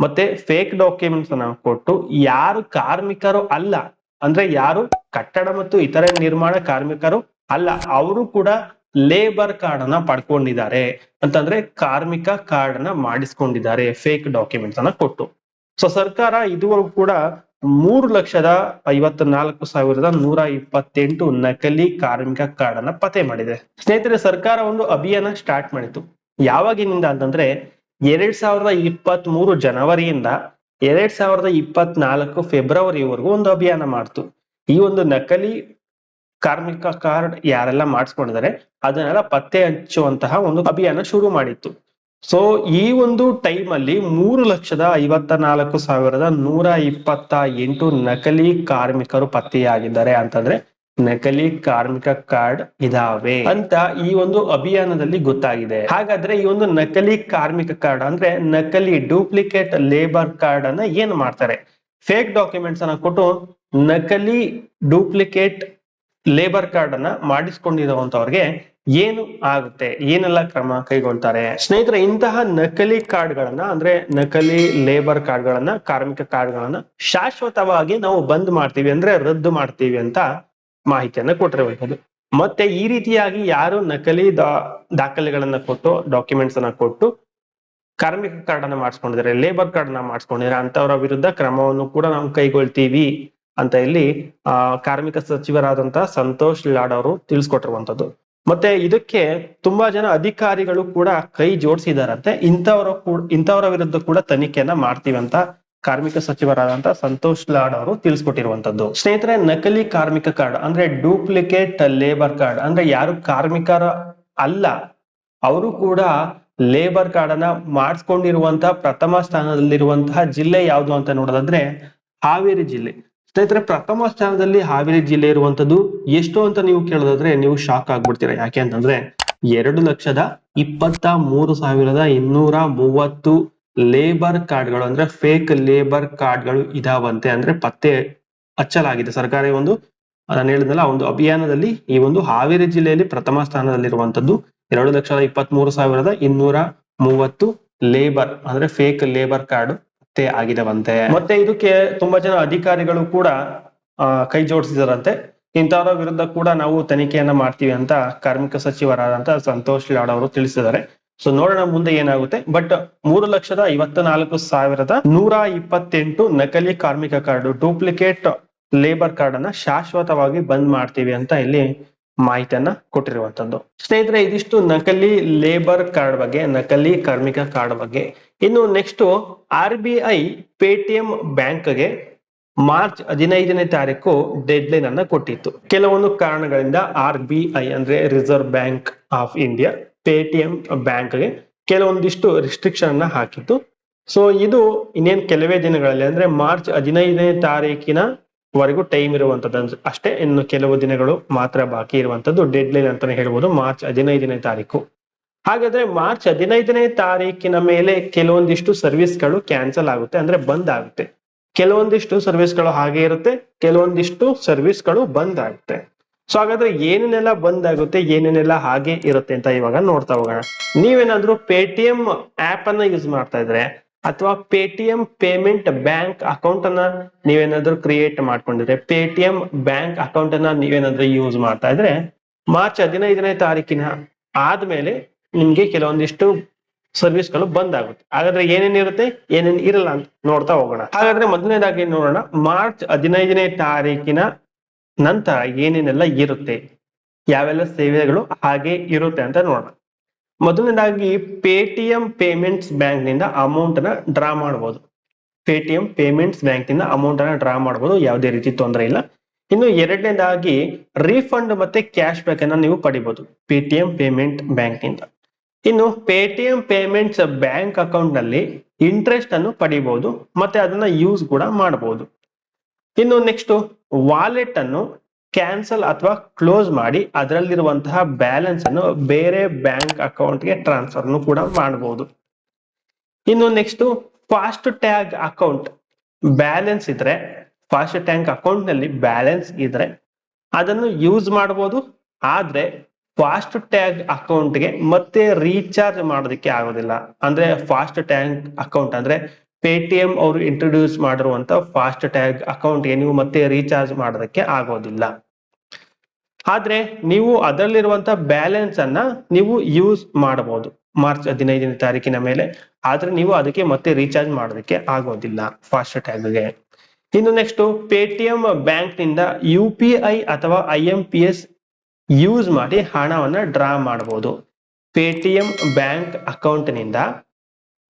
ಮತ್ತೆ ಫೇಕ್ ಡಾಕ್ಯುಮೆಂಟ್ಸ್ ಅನ್ನ ಕೊಟ್ಟು ಯಾರು ಕಾರ್ಮಿಕರು ಅಲ್ಲ, ಅಂದ್ರೆ ಯಾರು ಕಟ್ಟಡ ಮತ್ತು ಇತರೆ ನಿರ್ಮಾಣ ಕಾರ್ಮಿಕರು ಅಲ್ಲ, ಅವರು ಕೂಡ ಲೇಬರ್ ಕಾರ್ಡ್ ಅನ್ನ ಪಡ್ಕೊಂಡಿದ್ದಾರೆ. ಅಂತಂದ್ರೆ ಕಾರ್ಮಿಕ ಕಾರ್ಡ್ ಅನ್ನ ಮಾಡಿಸ್ಕೊಂಡಿದ್ದಾರೆ. ಫೇಕ್ ಡಾಕ್ಯುಮೆಂಟ್ಸ್ ಅನ್ನ ಕೊಟ್ಟು. ಸೊ ಸರ್ಕಾರ ಇದುವರೆಗೂ ಕೂಡ ಮೂರು ಲಕ್ಷದ ಐವತ್ ನಾಲ್ಕು ಸಾವಿರದ ನೂರ ಇಪ್ಪತ್ತೆಂಟು ನಕಲಿ ಕಾರ್ಮಿಕ ಕಾರ್ಡ್ ಅನ್ನ ಪತ್ತೆ ಮಾಡಿದೆ. ಸ್ನೇಹಿತರೆ, ಸರ್ಕಾರ ಒಂದು ಅಭಿಯಾನ ಸ್ಟಾರ್ಟ್ ಮಾಡಿತು. ಯಾವಾಗಿನಿಂದ ಅಂತಂದ್ರೆ ಎರಡ್ ಸಾವಿರದ ಇಪ್ಪತ್ತ್ ಮೂರು ಜನವರಿಯಿಂದ ಎರಡ್ ಸಾವಿರದ ಇಪ್ಪತ್ನಾಲ್ಕು ಫೆಬ್ರವರಿವರೆಗೂ ಒಂದು ಅಭಿಯಾನ ಮಾಡ್ತು. ಈ ಒಂದು ನಕಲಿ ಕಾರ್ಮಿಕ ಕಾರ್ಡ್ ಯಾರೆಲ್ಲ ಮಾಡಿಸ್ಕೊಂಡಿದ್ದಾರೆ, ಅದನ್ನೆಲ್ಲ ಪತ್ತೆ ಹಚ್ಚುವಂತಹ ಒಂದು ಅಭಿಯಾನ ಶುರು ಮಾಡಿತ್ತು. ಸೊ ಈ ಒಂದು ಟೈಮ್ ಅಲ್ಲಿ ಮೂರು ಲಕ್ಷದ ಐವತ್ತ ನಾಲ್ಕು ಸಾವಿರದ ನೂರ ಇಪ್ಪತ್ತ ಎಂಟು ನಕಲಿ ಕಾರ್ಮಿಕರು ಪತ್ತೆಯಾಗಿದ್ದಾರೆ ಅಂತಂದ್ರೆ, ನಕಲಿ ಕಾರ್ಮಿಕ ಕಾರ್ಡ್ ಇದಾವೆ ಅಂತ ಈ ಒಂದು ಅಭಿಯಾನದಲ್ಲಿ ಗೊತ್ತಾಗಿದೆ. ಹಾಗಾದ್ರೆ ಈ ಒಂದು ನಕಲಿ ಕಾರ್ಮಿಕ ಕಾರ್ಡ್ ಅಂದ್ರೆ ನಕಲಿ ಡೂಪ್ಲಿಕೇಟ್ ಲೇಬರ್ ಕಾರ್ಡ್ ಅನ್ನ ಏನ್ ಮಾಡ್ತಾರೆ? ಫೇಕ್ ಡಾಕ್ಯುಮೆಂಟ್ಸ್ ಅನ್ನ ಕೊಟ್ಟು ನಕಲಿ ಡೂಪ್ಲಿಕೇಟ್ ಲೇಬರ್ ಕಾರ್ಡ್ ಅನ್ನ ಮಾಡಿಸ್ಕೊಂಡಿರುವಂತವ್ರಿಗೆ ಏನು ಆಗುತ್ತೆ? ಏನೆಲ್ಲ ಕ್ರಮ ಕೈಗೊಳ್ತಾರೆ? ಸ್ನೇಹಿತರೆ, ಇಂತಹ ನಕಲಿ ಕಾರ್ಡ್ಗಳನ್ನ ಅಂದ್ರೆ ನಕಲಿ ಲೇಬರ್ ಕಾರ್ಡ್ಗಳನ್ನ ಕಾರ್ಮಿಕ ಕಾರ್ಡ್ಗಳನ್ನ ಶಾಶ್ವತವಾಗಿ ನಾವು ಬಂದ್ ಮಾಡ್ತೀವಿ ಅಂದ್ರೆ ರದ್ದು ಮಾಡ್ತೀವಿ ಅಂತ ಮಾಹಿತಿಯನ್ನ ಕೊಟ್ಟಿರಬಹುದು ಮತ್ತೆ ಈ ರೀತಿಯಾಗಿ ಯಾರು ನಕಲಿ ದಾ- ದಾಖಲೆಗಳನ್ನ ಕೊಟ್ಟು ಡಾಕ್ಯುಮೆಂಟ್ಸ್ ಅನ್ನ ಕೊಟ್ಟು ಕಾರ್ಮಿಕ ಕಾರ್ಡ್ ಅನ್ನ ಮಾಡಿಸ್ಕೊಂಡಿದ್ದಾರೆ ಲೇಬರ್ ಕಾರ್ಡ್ನ ಮಾಡಿಸ್ಕೊಂಡಿದ್ದಾರೆ ಅಂತವರ ವಿರುದ್ಧ ಕ್ರಮವನ್ನು ಕೂಡ ನಾವು ಕೈಗೊಳ್ತೀವಿ. ಅಂತ ಇಲ್ಲಿ, ಆ, ಕಾರ್ಮಿಕ ಸಚಿವರಾದಂತಹ ಸಂತೋಷ್ ಲಾಡ್ ಅವರು ತಿಳಿಸ್ಕೊಟ್ಟಿರುವಂತದ್ದು ಮತ್ತೆ ಇದಕ್ಕೆ ತುಂಬಾ ಜನ ಅಧಿಕಾರಿಗಳು ಕೂಡ ಕೈ ಜೋಡಿಸಿದಾರಂತೆ. ಇಂಥವರ ಕೂಡ, ಇಂಥವರ ವಿರುದ್ಧ ಕೂಡ ತನಿಖೆಯನ್ನ ಮಾಡ್ತೀವಿ ಅಂತ ಕಾರ್ಮಿಕ ಸಚಿವರಾದಂತ ಸಂತೋಷ್ ಲಾಡ್ ಅವರು ತಿಳಿಸ್ಕೊಟ್ಟಿರುವಂತದ್ದು ಸ್ನೇಹಿತರೆ, ನಕಲಿ ಕಾರ್ಮಿಕ ಕಾರ್ಡ್, ಅಂದ್ರೆ ಡೂಪ್ಲಿಕೇಟ್ ಲೇಬರ್ ಕಾರ್ಡ್ ಅಂದ್ರೆ ಯಾರು ಕಾರ್ಮಿಕರ ಅಲ್ಲ, ಅವರು ಕೂಡ ಲೇಬರ್ ಕಾರ್ಡ್ ಅನ್ನ ಮಾಡಿಸ್ಕೊಂಡಿರುವಂತಹ ಪ್ರಥಮ ಸ್ಥಾನದಲ್ಲಿರುವಂತಹ ಜಿಲ್ಲೆ ಯಾವುದು ಅಂತ ನೋಡೋದಾದ್ರೆ ಹಾವೇರಿ ಜಿಲ್ಲೆ. ಸ್ನೇಹಿತರೆ, ಪ್ರಥಮ ಸ್ಥಾನದಲ್ಲಿ ಹಾವೇರಿ ಜಿಲ್ಲೆ ಇರುವಂತದ್ದು ಎಷ್ಟು ಅಂತ ನೀವು ಕೇಳೋದಾದ್ರೆ ನೀವು ಶಾಕ್ ಆಗ್ಬಿಡ್ತೀರಾ. ಯಾಕೆ ಅಂತಂದ್ರೆ ಎರಡು ಲಕ್ಷದ ಇಪ್ಪತ್ತ ಮೂರು ಸಾವಿರದ ಇನ್ನೂರ ಮೂವತ್ತು ಲೇಬರ್ ಕಾರ್ಡ್ಗಳು ಅಂದ್ರೆ ಫೇಕ್ ಲೇಬರ್ ಕಾರ್ಡ್ಗಳು ಇದಾವಂತೆ ಅಂದ್ರೆ ಪತ್ತೆ ಹಚ್ಚಲಾಗಿದೆ. ಸರ್ಕಾರಿ ಒಂದು, ನಾನು ಹೇಳಿದ್ನಲ್ಲ, ಒಂದು ಅಭಿಯಾನದಲ್ಲಿ ಈ ಒಂದು ಹಾವೇರಿ ಜಿಲ್ಲೆಯಲ್ಲಿ ಪ್ರಥಮ ಸ್ಥಾನದಲ್ಲಿರುವಂತದ್ದು ಎರಡು ಲಕ್ಷದ ಇಪ್ಪತ್ತ್ ಮೂರು ಸಾವಿರದ ಇನ್ನೂರ ಮೂವತ್ತು ಲೇಬರ್ ಅಂದ್ರೆ ಫೇಕ್ ಲೇಬರ್ ಕಾರ್ಡ್ ಆಗಿದವಂತೆ. ಮತ್ತೆ ಇದಕ್ಕೆ ತುಂಬಾ ಜನ ಅಧಿಕಾರಿಗಳು ಕೂಡ ಕೈ ಜೋಡಿಸಿದಾರಂತೆ. ಇಂಥವರ ವಿರುದ್ಧ ಕೂಡ ನಾವು ತನಿಖೆಯನ್ನ ಮಾಡ್ತೀವಿ ಅಂತ ಕಾರ್ಮಿಕ ಸಚಿವರಾದಂತ ಸಂತೋಷ್ ಲಾಡ್ ಅವರು ತಿಳಿಸಿದ್ದಾರೆ. ಸೊ ನೋಡೋಣ ಮುಂದೆ ಏನಾಗುತ್ತೆ. ಬಟ್ ಮೂರು ಲಕ್ಷದ ಐವತ್ತ ನಾಲ್ಕು ಸಾವಿರದ ನೂರ ಇಪ್ಪತ್ತೆಂಟು ನಕಲಿ ಕಾರ್ಮಿಕ ಕಾರ್ಡ್ ಡೂಪ್ಲಿಕೇಟ್ ಲೇಬರ್ ಕಾರ್ಡ್ ಅನ್ನ ಶಾಶ್ವತವಾಗಿ ಬಂದ್ ಮಾಡ್ತೀವಿ ಅಂತ ಇಲ್ಲಿ ಮಾಹಿತಿಯನ್ನ ಕೊಟ್ಟಿರುವಂತದ್ದು. ಸ್ನೇಹಿತರೆ, ಇದಿಷ್ಟು ನಕಲಿ ಲೇಬರ್ ಕಾರ್ಡ್ ಬಗ್ಗೆ, ನಕಲಿ ಕಾರ್ಮಿಕ ಕಾರ್ಡ್ ಬಗ್ಗೆ ಇನ್ನು next R B I Paytm ಬ್ಯಾಂಕ್ಗೆ ಮಾರ್ಚ್ ಹದಿನೈದನೇ ತಾರೀಕು ಡೆಡ್ ಲೈನ್ ಅನ್ನ ಕೊಟ್ಟಿತ್ತು. ಕೆಲವೊಂದು ಕಾರಣಗಳಿಂದ ಆರ್ ಬಿ ಐ ಅಂದ್ರೆ reserve bank of India Paytm ಬ್ಯಾಂಕ್ಗೆ ಕೆಲವೊಂದಿಷ್ಟು ರಿಸ್ಟ್ರಿಕ್ಷನ್ ಅನ್ನ ಹಾಕಿತ್ತು. ಸೊ ಇದು ಇನ್ನೇನು ಕೆಲವೇ ದಿನಗಳಲ್ಲಿ ಅಂದ್ರೆ ಮಾರ್ಚ್ ಹದಿನೈದನೇ ತಾರೀಕಿನ ವರೆಗೂ ಟೈಮ್ ಇರುವಂತದ್ದು ಅಷ್ಟೇ. ಇನ್ನು ಕೆಲವು ದಿನಗಳು ಮಾತ್ರ ಬಾಕಿ ಇರುವಂತದ್ದು. ಡೆಡ್ ಲೈನ್ ಅಂತಾನೆ ಹೇಳ್ಬೋದು. ಮಾರ್ಚ್ ಹದಿನೈದನೇ ತಾರೀಕು. ಹಾಗಾದ್ರೆ ಮಾರ್ಚ್ ಹದಿನೈದನೇ ತಾರೀಕಿನ ಮೇಲೆ ಕೆಲವೊಂದಿಷ್ಟು ಸರ್ವಿಸ್ಗಳು ಕ್ಯಾನ್ಸಲ್ ಆಗುತ್ತೆ, ಅಂದ್ರೆ ಬಂದ್ ಆಗುತ್ತೆ. ಕೆಲವೊಂದಿಷ್ಟು ಸರ್ವಿಸ್ಗಳು ಹಾಗೆ ಇರುತ್ತೆ, ಕೆಲವೊಂದಿಷ್ಟು ಸರ್ವಿಸ್ಗಳು ಬಂದ್ ಆಗುತ್ತೆ. ಸೊ ಹಾಗಾದ್ರೆ ಏನೇನೆಲ್ಲ ಬಂದ್ ಆಗುತ್ತೆ, ಏನೇನೆಲ್ಲ ಹಾಗೆ ಇರುತ್ತೆ ಅಂತ ಇವಾಗ ನೋಡ್ತಾ ಹೋಗೋಣ. ನೀವೇನಾದ್ರೂ ಪೇಟಿಎಂ ಆಪ್ ಅನ್ನ ಯೂಸ್ ಮಾಡ್ತಾ ಇದ್ರೆ, ಅಥವಾ ಪೇಟಿಎಂ ಪೇಮೆಂಟ್ ಬ್ಯಾಂಕ್ ಅಕೌಂಟ್ ಅನ್ನ ನೀವೇನಾದ್ರೂ ಕ್ರಿಯೇಟ್ ಮಾಡ್ಕೊಂಡಿದ್ರೆ ಪೇಟಿಎಂ ಬ್ಯಾಂಕ್ ಅಕೌಂಟ್ ಅನ್ನ ನೀವೇನಾದ್ರೂ ಯೂಸ್ ಮಾಡ್ತಾ ಇದ್ರೆ, ಮಾರ್ಚ್ ಹದಿನೈದನೇ ತಾರೀಕಿನ ಆದ್ಮೇಲೆ ನಿಮ್ಗೆ ಕೆಲವೊಂದಿಷ್ಟು ಸರ್ವಿಸ್ಗಳು ಬಂದ್ ಆಗುತ್ತೆ ಹಾಗಾದ್ರೆ ಏನೇನಿರುತ್ತೆ ಏನೇನ್ ಇರಲ್ಲ ಅಂತ ನೋಡ್ತಾ ಹೋಗೋಣ. ಹಾಗಾದ್ರೆ ಮೊದಲನೇದಾಗಿ ನೋಡೋಣ. ಮಾರ್ಚ್ ಹದಿನೈದನೇ ತಾರೀಕಿನ ನಂತರ ಏನೇನೆಲ್ಲ ಇರುತ್ತೆ? ಯಾವೆಲ್ಲ ಸೇವೆಗಳು ಹಾಗೆ ಇರುತ್ತೆ ಅಂತ ನೋಡೋಣ. ಮೊದಲನೇದಾಗಿ ಪೇಟಿಎಂ ಪೇಮೆಂಟ್ಸ್ ಬ್ಯಾಂಕ್ನಿಂದ ಅಮೌಂಟ್ನ ಡ್ರಾ ಮಾಡಬಹುದು ಪೇಟಿಎಂ ಪೇಮೆಂಟ್ಸ್ ಬ್ಯಾಂಕ್ನಿಂದ ಅಮೌಂಟ್ ಅನ್ನ ಡ್ರಾ ಮಾಡಬಹುದು ಯಾವುದೇ ರೀತಿ ತೊಂದರೆ ಇಲ್ಲ. ಇನ್ನು ಎರಡನೇದಾಗಿ ರೀಫಂಡ್ ಮತ್ತೆ ಕ್ಯಾಶ್ ಬ್ಯಾಕ್ ಅನ್ನ ನೀವು ಪಡಿಬಹುದು ಪೇಟಿಎಂ ಪೇಮೆಂಟ್ ಬ್ಯಾಂಕ್ನಿಂದ. ಇನ್ನು ಪೇಟಿಎಂ ಪೇಮೆಂಟ್ಸ್ ಬ್ಯಾಂಕ್ ಅಕೌಂಟ್ನಲ್ಲಿ ಇಂಟ್ರೆಸ್ಟ್ ಅನ್ನು ಪಡಿಬಹುದು ಮತ್ತೆ ಅದನ್ನ ಯೂಸ್ ಕೂಡ ಮಾಡಬಹುದು ಇನ್ನು ನೆಕ್ಸ್ಟ್ ವಾಲೆಟ್ ಅನ್ನು ಕ್ಯಾನ್ಸಲ್ ಅಥವಾ ಕ್ಲೋಸ್ ಮಾಡಿ ಅದರಲ್ಲಿರುವಂತಹ ಬ್ಯಾಲೆನ್ಸ್ ಅನ್ನು ಬೇರೆ ಬ್ಯಾಂಕ್ ಅಕೌಂಟ್ಗೆ ಟ್ರಾನ್ಸ್ಫರ್ ಕೂಡ ಮಾಡಬಹುದು ಇನ್ನು next fast tag account balance ಇದ್ರೆ ಫಾಸ್ಟ್ ಟ್ಯಾಂಕ್ ಅಕೌಂಟ್ನಲ್ಲಿ ಬ್ಯಾಲೆನ್ಸ್ ಇದ್ರೆ ಅದನ್ನು ಯೂಸ್ ಮಾಡಬಹುದು ಆದ್ರೆ ಫಾಸ್ಟ್ ಟ್ಯಾಗ್ ಅಕೌಂಟ್ಗೆ ಮತ್ತೆ ರೀಚಾರ್ಜ್ ಮಾಡೋದಕ್ಕೆ ಆಗೋದಿಲ್ಲ. ಅಂದ್ರೆ ಫಾಸ್ಟ್ ಟ್ಯಾಗ್ ಅಕೌಂಟ್ ಅಂದ್ರೆ ಪೇಟಿಎಂ ಅವರು ಇಂಟ್ರೊಡ್ಯೂಸ್ ಮಾಡಿರುವಂತ ಫಾಸ್ಟ್ ಟ್ಯಾಗ್ ಅಕೌಂಟ್ಗೆ ನೀವು ಮತ್ತೆ ರೀಚಾರ್ಜ್ ಮಾಡೋದಕ್ಕೆ ಆಗೋದಿಲ್ಲ. ಆದ್ರೆ ನೀವು ಅದರಲ್ಲಿರುವಂತ ಬ್ಯಾಲೆನ್ಸ್ ಅನ್ನ ನೀವು ಯೂಸ್ ಮಾಡಬಹುದು ಮಾರ್ಚ್ ಹದಿನೈದನೇ ತಾರೀಕಿನ ಮೇಲೆ. ಆದ್ರೆ ನೀವು ಅದಕ್ಕೆ ಮತ್ತೆ ರೀಚಾರ್ಜ್ ಮಾಡೋದಕ್ಕೆ ಆಗೋದಿಲ್ಲ ಫಾಸ್ಟ್ ಟ್ಯಾಗ್ಗೆ ಇನ್ನು ನೆಕ್ಸ್ಟ್ ಪೇಟಿಎಂ ಬ್ಯಾಂಕ್ನಿಂದ ಯು ಪಿ ಐ ಅಥವಾ I M P S use ಮಾಡಿ ಹಣವನ್ನು ಡ್ರಾ ಮಾಡಬಹುದು ಪೇಟಿಎಂ ಬ್ಯಾಂಕ್ ಅಕೌಂಟ್ನಿಂದ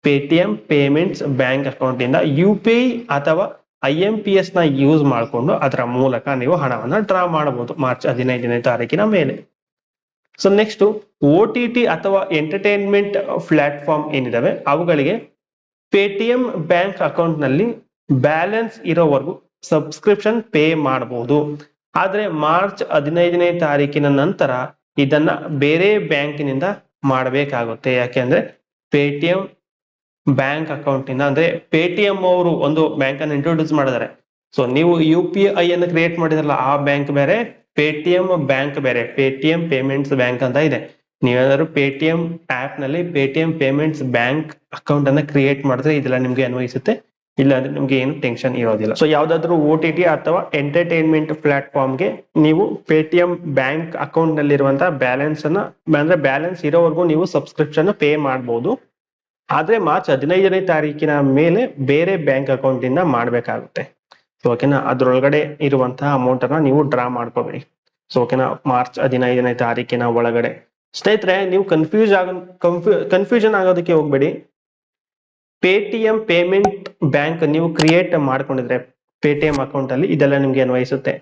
ಪೇಟಿಎಂ ಪೇಮೆಂಟ್ಸ್ ಬ್ಯಾಂಕ್ ಅಕೌಂಟ್ನಿಂದ ಯು ಪಿ ಐ ಅಥವಾ ಐ ಎಂ ಪಿ ಎಸ್ನ ಯೂಸ್ ಮಾಡಿಕೊಂಡು ಅದರ ಮೂಲಕ ನೀವು ಹಣವನ್ನು ಡ್ರಾ ಮಾಡಬಹುದು ಮಾರ್ಚ್ ಹದಿನೈದನೇ ತಾರೀಕಿನ ಮೇಲೆ. So next O T T ಅಥವಾ ಎಂಟರ್ಟೈನ್ಮೆಂಟ್ ಪ್ಲಾಟ್ಫಾರ್ಮ್ ಏನಿದಾವೆ? ಅವುಗಳಿಗೆ ಪೇಟಿಎಂ ಬ್ಯಾಂಕ್ ಅಕೌಂಟ್ನಲ್ಲಿ ಬ್ಯಾಲೆನ್ಸ್ ಇರೋವರೆಗೂ ಸಬ್ಸ್ಕ್ರಿಪ್ಷನ್ ಪೇ ಮಾಡಬಹುದು ಆದ್ರೆ ಮಾರ್ಚ್ ಹದಿನೈದನೇ ತಾರೀಕಿನ ನಂತರ ಇದನ್ನ ಬೇರೆ ಬ್ಯಾಂಕಿನಿಂದ ಮಾಡಬೇಕಾಗುತ್ತೆ. ಯಾಕೆಂದ್ರೆ ಪೇಟಿಎಂ ಬ್ಯಾಂಕ್ ಅಕೌಂಟ್ ಇಂದ ಅಂದ್ರೆ ಪೇಟಿಎಂ ಅವರು ಒಂದು ಬ್ಯಾಂಕ್ ಅನ್ನು ಇಂಟ್ರೊಡ್ಯೂಸ್ ಮಾಡಿದ್ದಾರೆ. ಸೊ ನೀವು ಯು ಪಿ ಐ ಅನ್ನು ಕ್ರಿಯೇಟ್ ಮಾಡಿದ್ರಲ್ಲ, ಆ ಬ್ಯಾಂಕ್ ಬೇರೆ, ಪೇಟಿಎಂ ಬ್ಯಾಂಕ್ ಬೇರೆ, ಪೇಟಿಎಂ ಪೇಮೆಂಟ್ಸ್ ಬ್ಯಾಂಕ್ ಅಂತ ಇದೆ. ನೀವೇನಾದ್ರು ಪೇಟಿಎಂ ಆಪ್ನಲ್ಲಿ ಪೇಟಿಎಂ ಪೇಮೆಂಟ್ಸ್ ಬ್ಯಾಂಕ್ ಅಕೌಂಟ್ ಅನ್ನ ಕ್ರಿಯೇಟ್ ಮಾಡಿದ್ರೆ ಇದೆಲ್ಲ ನಿಮ್ಗೆ ಅನ್ವಯಿಸುತ್ತೆ. ಇಲ್ಲ ಅಂದ್ರೆ ನಿಮ್ಗೆ ಏನು ಟೆನ್ಷನ್ ಇರೋದಿಲ್ಲ. ಸೊ ಯಾವ್ದಾದ್ರು ಓ ಟಿ ಟಿ ಅಥವಾ ಎಂಟರ್ಟೈನ್ಮೆಂಟ್ ಪ್ಲಾಟ್ಫಾರ್ಮ್ಗೆ ನೀವು ಪೇಟಿಎಂ ಬ್ಯಾಂಕ್ ಅಕೌಂಟ್ ನಲ್ಲಿರುವಂತಹ ಬ್ಯಾಲೆನ್ಸ್ ಅನ್ನ, ಅಂದ್ರೆ ಬ್ಯಾಲೆನ್ಸ್ ಇರೋವರೆಗೂ ನೀವು ಸಬ್ಸ್ಕ್ರಿಪ್ಷನ್ ಪೇ ಮಾಡಬಹುದು ಆದ್ರೆ ಮಾರ್ಚ್ ಹದಿನೈದನೇ ತಾರೀಕಿನ ಮೇಲೆ ಬೇರೆ ಬ್ಯಾಂಕ್ ಅಕೌಂಟ್ ಇಂದ ಮಾಡ್ಬೇಕಾಗುತ್ತೆ. ಸೊ ಓಕೆನಾ ಅದ್ರೊಳಗಡೆ ಇರುವಂತಹ ಅಮೌಂಟ್ ಅನ್ನ ನೀವು ಡ್ರಾ ಮಾಡ್ಕೋಬೇಡಿ ಸೊ ಓಕೆನಾ ಮಾರ್ಚ್ ಹದಿನೈದನೇ ತಾರೀಕಿನ ಒಳಗಡೆ. ಸ್ನೇಹಿತರೆ, ನೀವು ಕನ್ಫ್ಯೂಸ್ ಆಗ ಕನ್ಫ್ಯೂ ಕನ್ಫ್ಯೂಷನ್ ಆಗೋದಕ್ಕೆ ಹೋಗ್ಬೇಡಿ. ಪೇಟಿಎಂ ಪೇಮೆಂಟ್ ಬ್ಯಾಂಕ್ ನೀವು ಕ್ರಿಯೇಟ್ ಮಾಡ್ಕೊಂಡಿದ್ರೆ ಪೇಟಿಎಂ ಅಕೌಂಟ್ ಅಲ್ಲಿ ಇದೆಲ್ಲ ನಿಮ್ಗೆ ಅನ್ವಯಿಸುತ್ತೆ.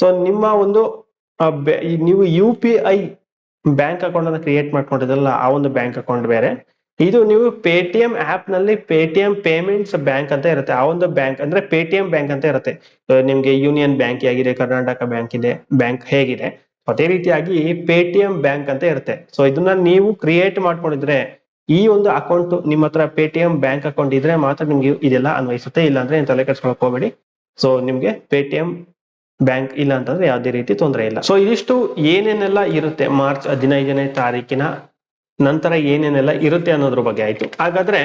ಸೊ ನಿಮ್ಮ ಒಂದು ನೀವು ಯು ಬ್ಯಾಂಕ್ ಅಕೌಂಟ್ ಅನ್ನ ಕ್ರಿಯೇಟ್ ಮಾಡ್ಕೊಂಡಿದ್ರಲ್ಲ, ಆ ಒಂದು ಬ್ಯಾಂಕ್ ಅಕೌಂಟ್ ಬೇರೆ. ಇದು ನೀವು ಪೇಟಿಎಂ ಆಪ್ನಲ್ಲಿ ಪೇಟಿಎಂ ಪೇಮೆಂಟ್ಸ್ ಬ್ಯಾಂಕ್ ಅಂತ ಇರುತ್ತೆ. ಆ ಒಂದು ಬ್ಯಾಂಕ್ ಅಂದ್ರೆ ಪೇಟಿಎಂ ಬ್ಯಾಂಕ್ ಅಂತ ಇರುತ್ತೆ. ನಿಮ್ಗೆ ಯೂನಿಯನ್ ಬ್ಯಾಂಕ್ ಆಗಿದೆ ಕರ್ನಾಟಕ ಬ್ಯಾಂಕ್ ಇದೆ ಬ್ಯಾಂಕ್ ಹೇಗಿದೆ. ಅದೇ ರೀತಿಯಾಗಿ ಪೇಟಿಎಂ ಬ್ಯಾಂಕ್ ಅಂತ ಇರುತ್ತೆ. ಸೊ ಇದನ್ನ ನೀವು ಕ್ರಿಯೇಟ್ ಮಾಡ್ಕೊಂಡಿದ್ರೆ ಈ ಒಂದು ಅಕೌಂಟ್ ನಿಮ್ಮ ಹತ್ರ ಪೇಟಿಎಂ ಬ್ಯಾಂಕ್ ಅಕೌಂಟ್ ಇದ್ರೆ ಮಾತ್ರ ನಿಮ್ಗೆ ಇದೆಲ್ಲ ಅನ್ವಯಿಸುತ್ತೆ. ಇಲ್ಲ ಅಂದ್ರೆ ಏನ್ ತಲೆ ಕೆಡ್ಸ್ಕೊಳಕ್ ಹೋಗ್ಬೇಡಿ. ಸೊ ನಿಮ್ಗೆ ಪೇಟಿಎಂ ಬ್ಯಾಂಕ್ ಇಲ್ಲ ಅಂತಂದ್ರೆ ಯಾವುದೇ ರೀತಿ ತೊಂದರೆ ಇಲ್ಲ. ಸೊ ಇದಿಷ್ಟು ಏನೇನೆಲ್ಲ ಇರುತ್ತೆ ಮಾರ್ಚ್ ಹದಿನೈದನೇ ತಾರೀಕಿನ ನಂತರ ಏನೇನೆಲ್ಲ ಇರುತ್ತೆ ಅನ್ನೋದ್ರ ಬಗ್ಗೆ ಆಯ್ತು. ಹಾಗಾದ್ರೆ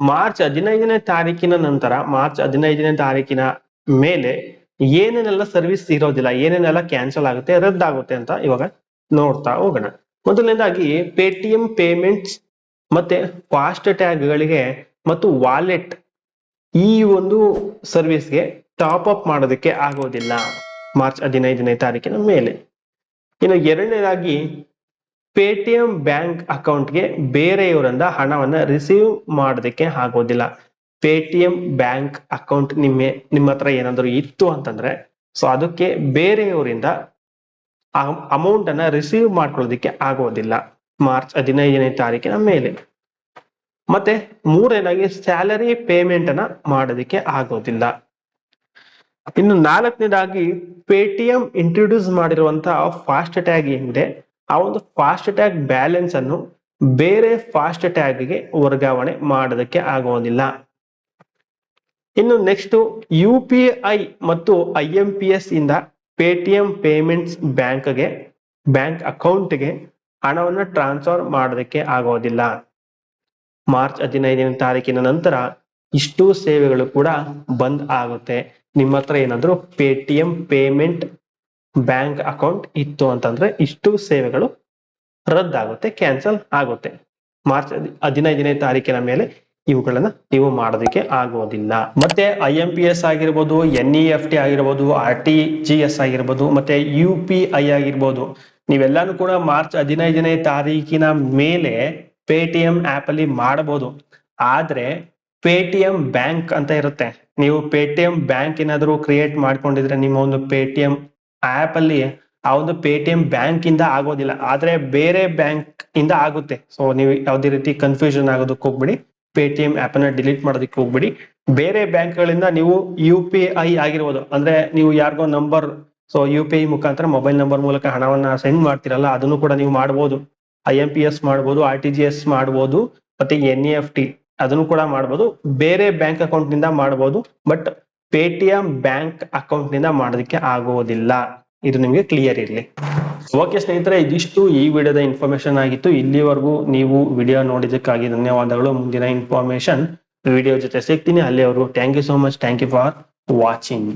ಮಾರ್ಚ್ ಹದಿನೈದನೇ ತಾರೀಕಿನ ನಂತರ, ಮಾರ್ಚ್ ಹದಿನೈದನೇ ತಾರೀಕಿನ ಮೇಲೆ ಏನೇನೆಲ್ಲ ಸರ್ವಿಸ್ ಇರೋದಿಲ್ಲ, ಏನೇನೆಲ್ಲ ಕ್ಯಾನ್ಸಲ್ ಆಗುತ್ತೆ, ರದ್ದಾಗುತ್ತೆ ಅಂತ ಇವಾಗ ನೋಡ್ತಾ ಹೋಗೋಣ. ಮೊದಲನೇದಾಗಿ ಪೇಟಿಎಂ ಪೇಮೆಂಟ್ಸ್ ಮತ್ತೆ ಫಾಸ್ಟ್ ಟ್ಯಾಗ್ಗಳಿಗೆ ಮತ್ತು ವಾಲೆಟ್ ಈ ಒಂದು ಸರ್ವಿಸ್ಗೆ ಟಾಪ್ ಅಪ್ ಮಾಡೋದಕ್ಕೆ ಆಗೋದಿಲ್ಲ. ಮಾರ್ಚ್ ಹದಿನೈದನೇ ತಾರೀಕಿನ ಮೇಲೆ. ಇನ್ನು ಎರಡನೇದಾಗಿ ಪೇಟಿಎಂ ಬ್ಯಾಂಕ್ ಅಕೌಂಟ್ಗೆ ಬೇರೆಯವರಿಂದ ಹಣವನ್ನ ರಿಸೀವ್ ಮಾಡೋದಕ್ಕೆ ಆಗೋದಿಲ್ಲ. ಪೇಟಿಎಂ ಬ್ಯಾಂಕ್ ಅಕೌಂಟ್ ನಿಮ್ಮ ನಿಮ್ಮ ಹತ್ರ ಏನಾದರೂ ಇತ್ತು ಅಂತಂದ್ರೆ ಸೊ ಅದಕ್ಕೆ ಬೇರೆಯವರಿಂದ ಅಮೌಂಟ್ ಅನ್ನ ರಿಸೀವ್ ಮಾಡ್ಕೊಳ್ಳೋದಕ್ಕೆ ಆಗೋದಿಲ್ಲ. ಮಾರ್ಚ್ ಹದಿನೈದನೇ ತಾರೀಕಿನ ಮೇಲೆ. ಮತ್ತೆ ಮೂರನೇದಾಗಿ ಸ್ಯಾಲರಿ ಪೇಮೆಂಟ್ ಅನ್ನ ಮಾಡೋದಕ್ಕೆ ಆಗೋದಿಲ್ಲ. ಇನ್ನು ನಾಲ್ಕನೇದಾಗಿ ಪೇಟಿಎಂ ಇಂಟ್ರೊಡ್ಯೂಸ್ ಮಾಡಿರುವಂತಹ ಫಾಸ್ಟ್ ಟ್ಯಾಗ್ ಏನಿದೆ ಆ ಒಂದು ಫಾಸ್ಟ್ ಟ್ಯಾಗ್ ಬ್ಯಾಲೆನ್ಸ್ ಅನ್ನು ಬೇರೆ ಫಾಸ್ಟ್ ಟ್ಯಾಗ್ಗೆ ವರ್ಗಾವಣೆ ಮಾಡೋದಕ್ಕೆ ಆಗೋದಿಲ್ಲ. ಇನ್ನು ನೆಕ್ಸ್ಟ್ ಯು ಪಿ ಐ ಮತ್ತು ಐ ಎಂ ಪಿ ಎಸ್ ಇಂದ ಪೇಟಿಎಂ ಪೇಮೆಂಟ್ಸ್ ಬ್ಯಾಂಕ್ಗೆ ಬ್ಯಾಂಕ್ ಅಕೌಂಟ್ಗೆ ಹಣವನ್ನು ಟ್ರಾನ್ಸ್ಫರ್ ಮಾಡೋದಕ್ಕೆ ಆಗೋದಿಲ್ಲ. ಮಾರ್ಚ್ ಹದಿನೈದನೇ ತಾರೀಕಿನ ನಂತರ ಇಷ್ಟು ಸೇವೆಗಳು ಕೂಡ ಬಂದ್ ಆಗುತ್ತೆ. ನಿಮ್ಮ ಹತ್ರ ಏನಾದ್ರು ಪೇಟಿಎಂ ಪೇಮೆಂಟ್ ಬ್ಯಾಂಕ್ ಅಕೌಂಟ್ ಇತ್ತು ಅಂತಂದ್ರೆ ಇಷ್ಟು ಸೇವೆಗಳು ರದ್ದಾಗುತ್ತೆ, ಕ್ಯಾನ್ಸಲ್ ಆಗುತ್ತೆ. ಮಾರ್ಚ್ ಹದಿ- ಹದಿನೈದನೇ ತಾರೀಕಿನ ಮೇಲೆ ಇವುಗಳನ್ನ ನೀವು ಮಾಡೋದಕ್ಕೆ ಆಗೋದಿಲ್ಲ. ಮತ್ತೆ ಐ ಎಂ ಪಿ ಎಸ್ ಆಗಿರ್ಬೋದು, ಎನ್ ಇ ಎಫ್ ಟಿ ಆಗಿರ್ಬೋದು, ಆರ್ ಟಿ ಜಿ ಎಸ್ ಆಗಿರ್ಬೋದು, ಮತ್ತೆ ಯು ಪಿ ಐ ಆಗಿರ್ಬೋದು ನೀವೆಲ್ಲಾನು ಕೂಡ ಮಾರ್ಚ್ ಹದಿನೈದನೇ ತಾರೀಕಿನ ಮೇಲೆ ಪೇಟಿಎಂ ಆಪ್ ಅಲ್ಲಿ ಮಾಡಬಹುದು ಆದ್ರೆ ಪೇಟಿಎಂ ಬ್ಯಾಂಕ್ ಅಂತ ಇರುತ್ತೆ. ನೀವು ಪೇಟಿಎಂ ಬ್ಯಾಂಕ್ ಏನಾದ್ರು ಕ್ರಿಯೇಟ್ ಮಾಡ್ಕೊಂಡಿದ್ರೆ ನಿಮ್ಮ ಒಂದು ಪೇಟಿಎಂ ಆಪ್ ಅಲ್ಲಿ ಆ ಒಂದು ಪೇಟಿಎಂ ಬ್ಯಾಂಕ್ ಇಂದ ಆಗೋದಿಲ್ಲ. ಆದ್ರೆ ಬೇರೆ ಬ್ಯಾಂಕ್ ಇಂದ ಆಗುತ್ತೆ. ಸೊ ನೀವು ಯಾವ್ದೇ ರೀತಿ ಕನ್ಫ್ಯೂಷನ್ ಆಗೋದಕ್ಕೆ ಹೋಗ್ಬಿಡಿ. ಪೇಟಿಎಂ ಆಪ್ ಅನ್ನ ಡಿಲೀಟ್ ಮಾಡೋದಕ್ಕೆ ಹೋಗ್ಬಿಡಿ. ಬೇರೆ ಬ್ಯಾಂಕ್ ಗಳಿಂದ ನೀವು ಯು ಪಿ ಐ ಆಗಿರ್ಬೋದು. ಅಂದ್ರೆ ನೀವು ಯಾರಿಗೋ number so U P I ಮುಖಾಂತರ ಮೊಬೈಲ್ ನಂಬರ್ ಮೂಲಕ ಹಣವನ್ನ ಸೆಂಡ್ ಮಾಡ್ತಿರಲ್ಲ, ಅದನ್ನು ಕೂಡ ನೀವು ಮಾಡಬಹುದು ಐ ಎಂ ಪಿ ಎಸ್ ಮಾಡಬಹುದು ಆರ್ ಟಿ ಜಿ ಎಸ್ ಮಾಡಬಹುದು ಮತ್ತೆ ಎನ್ ಇ ಎಫ್ ಟಿ ಅದನ್ನು ಕೂಡ ಮಾಡಬಹುದು ಬೇರೆ ಬ್ಯಾಂಕ್ ಅಕೌಂಟ್ನಿಂದ ಮಾಡಬಹುದು ಬಟ್ ಪೇಟಿಎಂ ಬ್ಯಾಂಕ್ ಅಕೌಂಟ್ನಿಂದ ಮಾಡೋದಕ್ಕೆ ಆಗುವುದಿಲ್ಲ ಇದು ನಿಮಗೆ ಕ್ಲಿಯರ್ ಇರಲಿ. ಓಕೆ ಸ್ನೇಹಿತರೆ, ಇದಿಷ್ಟು ಈ ವಿಡಿಯೋದ ಇನ್ಫಾರ್ಮೇಶನ್ ಆಗಿತ್ತು. ಇಲ್ಲಿವರೆಗೂ ನೀವು ವಿಡಿಯೋ ನೋಡಿದಕ್ಕಾಗಿ ಧನ್ಯವಾದಗಳು. ಮುಂದಿನ ಇನ್ಫಾರ್ಮೇಶನ್ ವಿಡಿಯೋ ಜೊತೆ ಸಿಗ್ತೀನಿ. ಅಲ್ಲಿವರೆಗೂ thank you so much thank you for watching